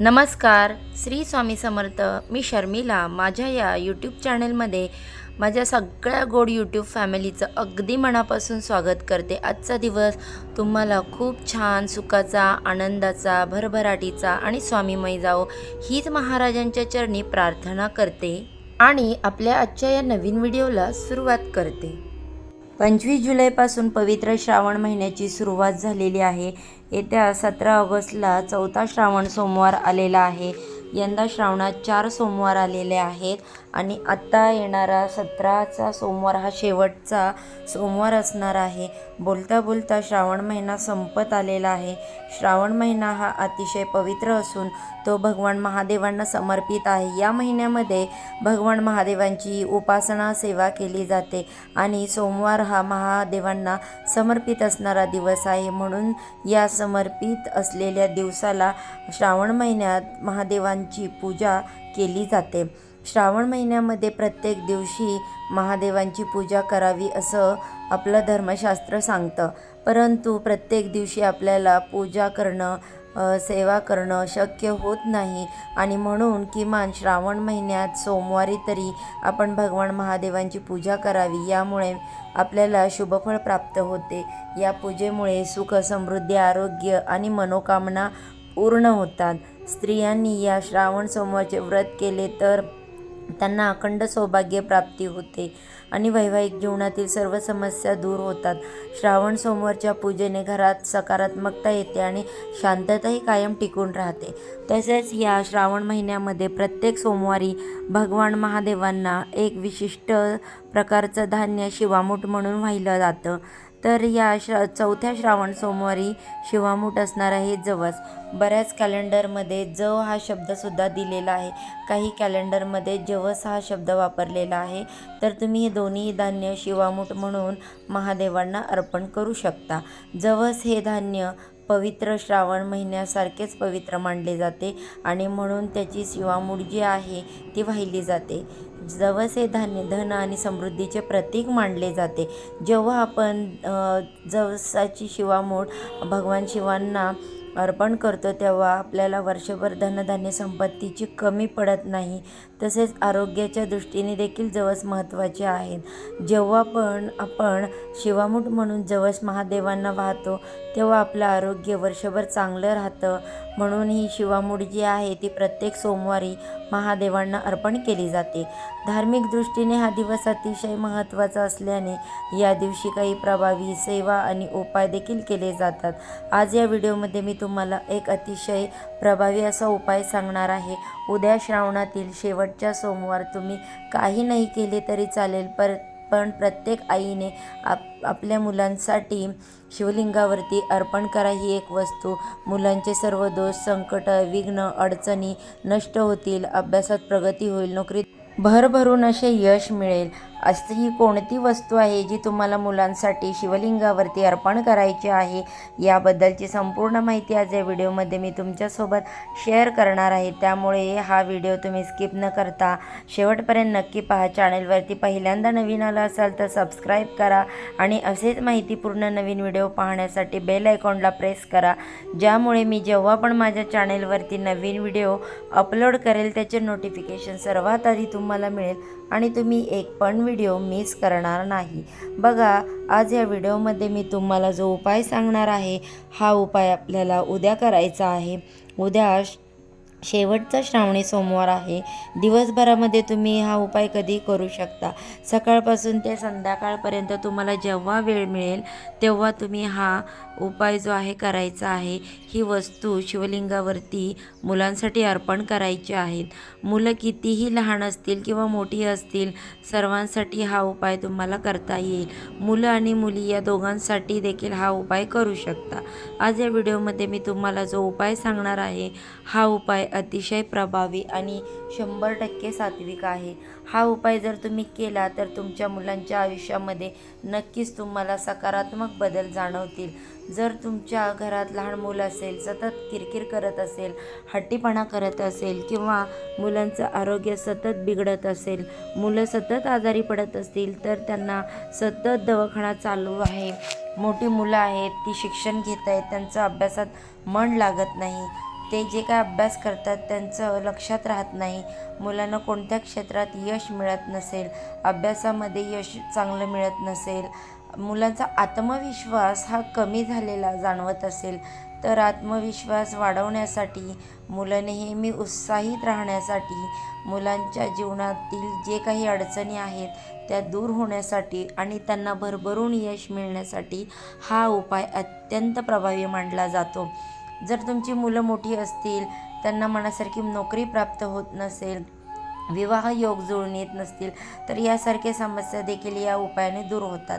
नमस्कार श्री स्वामी समर्थ. मी शर्मिला. माझ्या या यूट्यूब चॅनलमध्ये माझ्या सगळ्या गोड यूट्यूब फॅमिलीचं अगदी मनापासून स्वागत करते. आजचा दिवस तुम्हाला खूप छान सुखाचा आनंदाचा भरभराटीचा आणि स्वामीमय जाओ हीच महाराजांच्या चरणी प्रार्थना करते आणि आपल्या आजच्या या नवीन व्हिडिओला सुरुवात करते. पंचवीस जुलैपासून पवित्र श्रावण महिन्याची सुरुवात झालेली आहे. येत्या सतरा ऑगस्टला चौथा श्रावण सोमवार आलेला आहे. यंदा श्रावणात चार सोमवार आलेले आहेत आणि आत्ता येणारा सतराचा सोमवार हा शेवटचा सोमवार असणार आहे. बोलता बोलता श्रावण महिना संपत आलेला आहे. श्रावण महिना हा अतिशय पवित्र असून तो भगवान महादेवांना समर्पित आहे. या महिन्यामध्ये भगवान महादेवांची उपासना सेवा केली जाते आणि सोमवार हा महादेवांना समर्पित असणारा दिवस आहे. म्हणून या समर्पित असलेल्या दिवसाला श्रावण महिन्यात महादेवांची पूजा केली जाते. श्रावण महिन्यामध्ये प्रत्येक दिवशी महादेवांची पूजा करावी असं आपलं धर्मशास्त्र सांगतं. परंतु प्रत्येक दिवशी आपल्याला पूजा करणं सेवा करणं शक्य होत नाही आणि म्हणून किमान श्रावण महिन्यात सोमवारी तरी आपण भगवान महादेवांची पूजा करावी. यामुळे आपल्याला शुभफळ प्राप्त होते. या पूजेमुळे सुख समृद्धी आरोग्य आणि मनोकामना पूर्ण होतात. स्त्रियांनी या श्रावण सोमवारचे व्रत केले तर त्यांना अखंड सौभाग्य प्राप्ती होते आणि वैवाहिक जीवनातील सर्व समस्या दूर होतात. श्रावण सोमवारच्या पूजेने घरात सकारात्मकता येते आणि शांतताही कायम टिकून राहते. तसेच या श्रावण महिन्यामध्ये प्रत्येक सोमवारी भगवान महादेवांना एक विशिष्ट प्रकारचं धान्य शिवामूठ म्हणून वाहिलं जातं. तर या श्रा चौथ्या श्रावण सोमवारी शिवामूठ असणार आहे जवस. बऱ्याच कॅलेंडरमध्ये जव हा शब्दसुद्धा दिलेला आहे. काही कॅलेंडरमध्ये जवस हा शब्द वापरलेला आहे. तर तुम्ही हे दोन्ही धान्य शिवामूठ म्हणून महादेवांना अर्पण करू शकता. जवस हे धान्य पवित्र श्रावण महिन्यासारखेच पवित्र मानले जाते आणि म्हणून त्याची शिवामूळ जी आहे ती वाहिली जाते. जवस हे धान्य धन आणि समृद्धीचे प्रतीक मानले जाते. जेव्हा आपण जवसाची शिवामूळ भगवान शिवांना अर्पण करतो तेव्हा आपल्याला वर्षभर धनधान्य संपत्तीची कमी पडत नाही. तसेच आरोग्याच्या दृष्टीने देखील जवस महत्त्वाचे आहेत. जेव्हा पण आपण शिवामूठ म्हणून जवस महादेवांना वाहतो तेव्हा आपलं आरोग्य वर्षभर चांगलं राहतं. म्हणून ही शिवामूठ जी आहे ती प्रत्येक सोमवारी महादेवांना अर्पण केली जाते. धार्मिक दृष्टीने हा दिवस अतिशय महत्त्वाचा असल्याने या दिवशी काही प्रभावी सेवा आणि उपाय देखील केले जातात. आज या व्हिडिओमध्ये मी तुम्हाला एक अतिशय प्रभावी असा उपाय सांगणार आहे. उद्या श्रावणातील शेवटच्या सोमवार तुम्ही काही नाही केले तरी चालेल पर पण प्रत्येक आईने आप आपल्या मुलांसाठी शिवलिंगावरती अर्पण करा ही एक वस्तू. मुलांचे सर्व दोष संकट विघ्न अडचणी नष्ट होतील अभ्यासात प्रगती होईल नोकरीत भरभरून असे यश मिळेल. अशी ही कोणती वस्तू आहे जी तुम्हाला मुलांसाठी शिवलिंगावरती अर्पण करायची आहे? याबद्दलची संपूर्ण माहिती आज या व्हिडिओमध्ये मी तुमच्यासोबत शेअर करणार आहे. त्यामुळे हा व्हिडिओ तुम्ही स्किप न करता शेवटपर्यंत नक्की पहा. चॅनलवरती पहिल्यांदा नवीन आला असाल तर सबस्क्राईब करा आणि असेच माहितीपूर्ण नवीन व्हिडिओ पाहण्यासाठी बेल आयकॉनला प्रेस करा. ज्यामुळे मी जेव्हा पण माझ्या चॅनेलवरती नवीन व्हिडिओ अपलोड करेल त्याचे नोटिफिकेशन सर्वात आधी तुम्हाला मिळेल आणि तुम्ही एक पण व्हिडिओ मिस करणार नाही. बघा आज या व्हिडिओमध्ये मी तुम्हाला जो उपाय सांगणार आहे हा उपाय आपल्याला उद्या करायचा आहे. उद्या श- शेवटचा श्रावणी सोमवार आहे. दिवसभरामध्ये तुम्ही हा उपाय कधी करू शकता? सकाळपासून ते संध्याकाळपर्यंत तुम्हाला जेव्हा वेळ मिळेल तेव्हा तुम्ही हा उपाय जो आहे करायचा आहे ही वस्तू शिवलिंगावरती मुलांसाठी अर्पण करायची आहेत. मुलं कितीही लहान असतील किंवा मोठी असतील सर्वांसाठी हा उपाय तुम्हाला करता येईल. मुलं आणि मुली या दोघांसाठी देखील हा उपाय करू शकता. आज या व्हिडिओमध्ये मी तुम्हाला जो उपाय सांगणार आहे हा उपाय अतिशय प्रभावी आणि शंभर टक्के सात्विक आहे. हा उपाय जर तुम्ही केला तर तुमच्या मुलांच्या आयुष्यामध्ये नक्कीच तुम्हाला सकारात्मक बदल जाणवतील. जर तुमच्या घरात लहान मुलं असेल सतत किरकिर करत असेल हट्टीपणा करत असेल किंवा मुलांचं आरोग्य सतत बिघडत असेल मुलं सतत आजारी पडत असतील तर त्यांना सतत दवाखाना चालू आहे. मोठी मुलं आहेत ती शिक्षण घेत आहेत त्यांचं अभ्यासात मन लागत नाही. ते जे काय अभ्यास करतात त्यांचं लक्षात राहत नाही. मुलांना कोणत्या क्षेत्रात यश मिळत नसेल अभ्यासामध्ये यश चांगलं मिळत नसेल मुलांचा आत्मविश्वास हा कमी झालेला जाणवत असेल तर आत्मविश्वास वाढवण्यासाठी मुलं नेहमी उत्साहित राहण्यासाठी मुलांच्या जीवनातील जे काही अडचणी आहेत त्या दूर होण्यासाठी आणि त्यांना भरभरून यश मिळण्यासाठी हा उपाय अत्यंत प्रभावी मानला जातो. जर तुमची मुलं मोठी असतील त्यांना मनासारखी नोकरी प्राप्त होत नसेल विवाह योग जुळून येत नसतील तर यासारख्या समस्या देखील या उपायाने दूर होतात.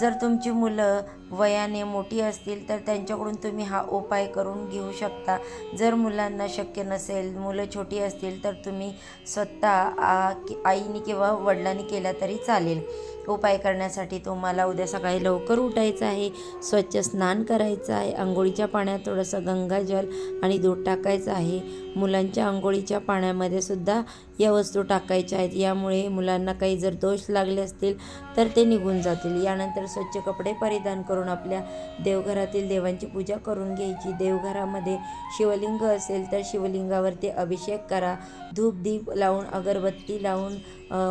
जर तुमची मुलं वयाने मोठी असतील तर त्यांच्याकडून तुम्ही हा उपाय करून घेऊ शकता. जर मुलांना शक्य नसेल मुलं छोटी असतील तर तुम्ही स्वतः आ, आईने किंवा वडिलांनी केला तरी चालेल. उपाय करण्यासाठी तुम्हाला उद्या सकाळी लवकर उठायचं आहे. स्वच्छ स्नान करायचं आहे. आंघोळीच्या पाण्यात थोडंसं गंगाजल आणि दूध टाकायचं आहे. मुलांच्या आंघोळीच्या पाण्यामध्ये सुद्धा या वस्तू टाकायच्या आहेत. यामुळे मुलांना काही जर दोष लागले असतील तर ते निघून जातील. यानंतर स्वच्छ कपडे परिधान करून आपल्या देवघरातील देवांची पूजा करून घ्यायची. देवघरामध्ये शिवलिंग असेल तर शिवलिंगावरती अभिषेक करा. धूप दीप लावून अगरबत्ती लावून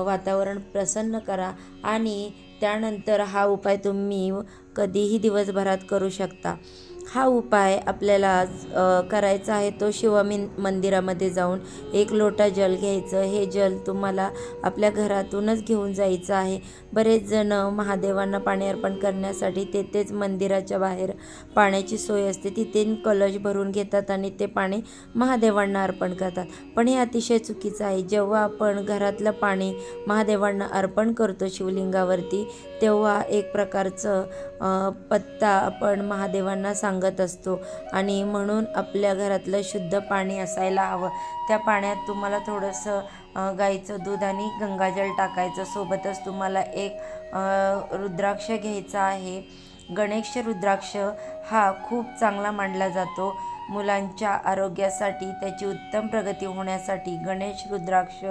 वातावरण प्रसन्न करा. आणि त्यानंतर हा उपाय तुम्ही कधीही दिवसभरात करू शकता. हा उपाय आपल्याला आज करायचा आहे तो शिवमिन मंदिरामध्ये जाऊन एक लोटा जल घ्यायचं. हे जल तुम्हाला आपल्या घरातूनच घेऊन जायचं आहे. बरेच जण महादेवांना पाणी अर्पण करण्यासाठी तेथेच मंदिराच्या बाहेर पाण्याची सोय असते. तिथे कलश भरून घेतात आणि ते पाणी महादेवांना अर्पण करतात. पण हे अतिशय चुकीचं आहे. जेव्हा आपण घरातलं पाणी महादेवांना अर्पण करतो शिवलिंगावरती तेव्हा एक प्रकारचं पत्ता आपण महादेवांना सांगत असतो. आणि म्हणून आपल्या घरातलं शुद्ध पाणी असायला हवं. त्या पाण्यात तुम्हाला थोडंसं गाईचं दूध आणि गंगाजल टाकायचं. सोबतच तुम्हाला एक रुद्राक्ष घ्यायचा आहे. गणेश रुद्राक्ष हा खूप चांगला मानला जातो. मुलांच्या आरोग्यासाठी त्याची उत्तम प्रगती होण्यासाठी गणेश रुद्राक्ष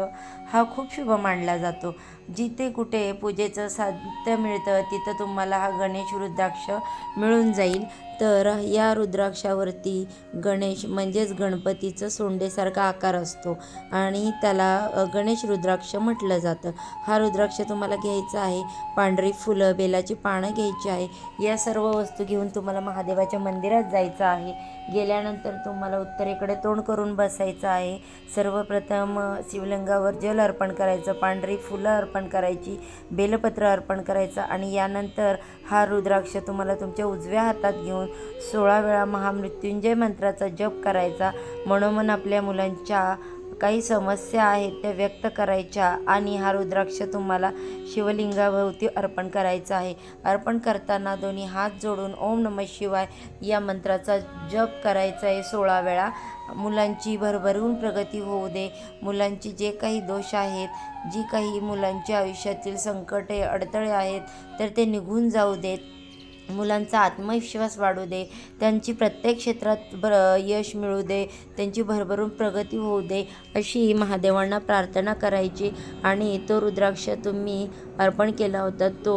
हा खूप शुभ मानला जातो. जिथे कुठे पूजेचं साध्य मिळतं तिथं तुम्हाला हा गणेश रुद्राक्ष मिळून जाईल. तर या रुद्राक्षावरती गणेश म्हणजेच गणपतीचं सोंडेसारखा आकार असतो आणि त्याला गणेश रुद्राक्ष म्हटलं जातं. हा रुद्राक्ष तुम्हाला घ्यायचा आहे. पांढरी फुलं बेलाची पानं घ्यायची आहे. या सर्व वस्तू घेऊन तुम्हाला महादेवाच्या मंदिरात जायचं आहे. गेल्यानंतर तुम्हाला उत्तरेकडे तोंड करून बसायचं आहे. सर्वप्रथम शिवलिंगावर जल अर्पण करायचं. पांढरी फुलं अर्पण अर्पण करायची बेलपत्र अर्पण करायचं आणि यानंतर हा रुद्राक्ष तुम्हाला तुमच्या उजव्या हातात घेऊन सोळा वेळा महामृत्युंजय मंत्राचा जप करायचा. मनोमन आपल्या मुलांच्या काही समस्या आहेत त्या व्यक्त करायच्या आणि हा रुद्राक्ष तुम्हाला शिवलिंगाभोवती अर्पण करायचा आहे. अर्पण करताना दोन्ही हात जोडून ओम नम शिवाय या मंत्राचा जप करायचा आहे सोळा वेळा. मुलांची भरभरून प्रगती होऊ दे. मुलांची जे काही दोष आहेत जी काही मुलांच्या आयुष्यातील संकटे अडथळे आहेत तर ते निघून जाऊ देत. मुलांचा आत्मविश्वास वाढू दे त्यांची प्रत्येक क्षेत्रात बर यश मिळू दे त्यांची भरभरून प्रगती होऊ दे अशी महादेवांना प्रार्थना करायची. आणि तो रुद्राक्ष तुम्ही अर्पण केला होता तो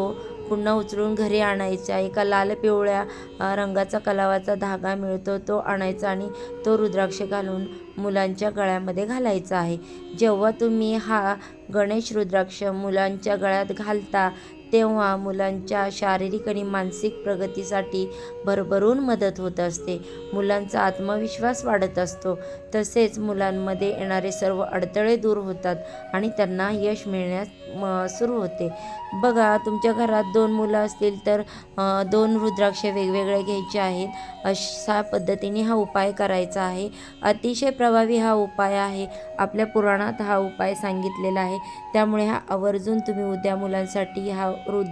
पुन्हा उचलून घरी आणायचा. एका लाल पिवळ्या रंगाचा कलावाचा धागा मिळतो तो आणायचा आणि तो रुद्राक्ष घालून मुलांच्या गळ्यामध्ये घालायचा आहे. जेव्हा तुम्ही हा गणेश रुद्राक्ष मुलांच्या गळ्यात घालता तेव्हा मुलांच्या शारीरिक आणि मानसिक प्रगतीसाठी भरभरून मदत होत असते. मुलांचा आत्मविश्वास वाढत असतो. तसेच मुलांमध्ये येणारे सर्व अडथळे दूर होतात आणि त्यांना यश मिळण्यास म सुरू होते. बघा तुमच्या घरात दोन मुलं असतील तर दोन रुद्राक्ष वेगवेगळे घ्यायचे आहेत. अशा पद्धतीने हा उपाय करायचा आहे. अतिशय प्रभावी हा उपाय आहे. आपल्या पुराणात हा उपाय सांगितलेला आहे. त्यामुळे हा आवर्जून तुम्ही उद्या मुलांसाठी हा रु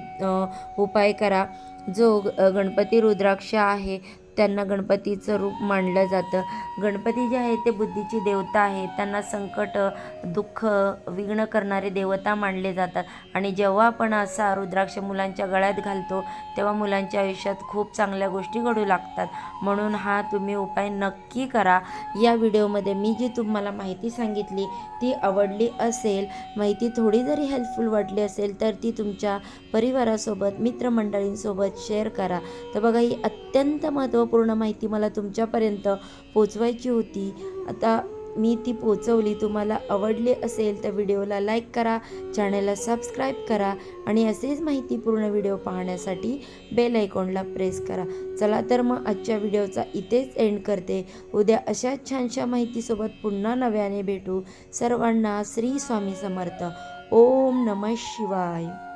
उपाय करा. जो गणपती रुद्राक्ष आहे त्यांना गणपतीचं रूप मानलं जातं. गणपती जे आहे ते बुद्धीची देवता आहे त्यांना संकट दुःख विघ्न करणारे देवता मानले जातात. आणि जेव्हा आपण असा रुद्राक्ष मुलांच्या गळ्यात घालतो तेव्हा मुलांच्या आयुष्यात खूप चांगल्या गोष्टी घडू लागतात. म्हणून हा तुम्ही उपाय नक्की करा. या व्हिडिओमध्ये मी जी तुम्हाला माहिती सांगितली ती आवडली असेल माहिती थोडी जरी हेल्पफुल वाटली असेल तर ती तुमच्या परिवारासोबत मित्रमंडळींसोबत शेअर करा. तर बघा ही अत्यंत महत्त्व महत्त्वपूर्ण माहिती मला तुमच्यापर्यंत पोचवायची होती. आता मी ती पोचवली तुम्हाला आवडली असेल तर व्हिडिओला लाईक करा चॅनलला सबस्क्राईब करा आणि असेच माहितीपूर्ण व्हिडिओ पाहण्यासाठी बेल आयकॉनला प्रेस करा. चला तर मग आजच्या व्हिडिओचा इथेच एंड करते. उद्या अशाच छानशा माहितीसोबत पुन्हा नव्याने भेटू. सर्वांना श्री स्वामी समर्थ. ओम नमः शिवाय.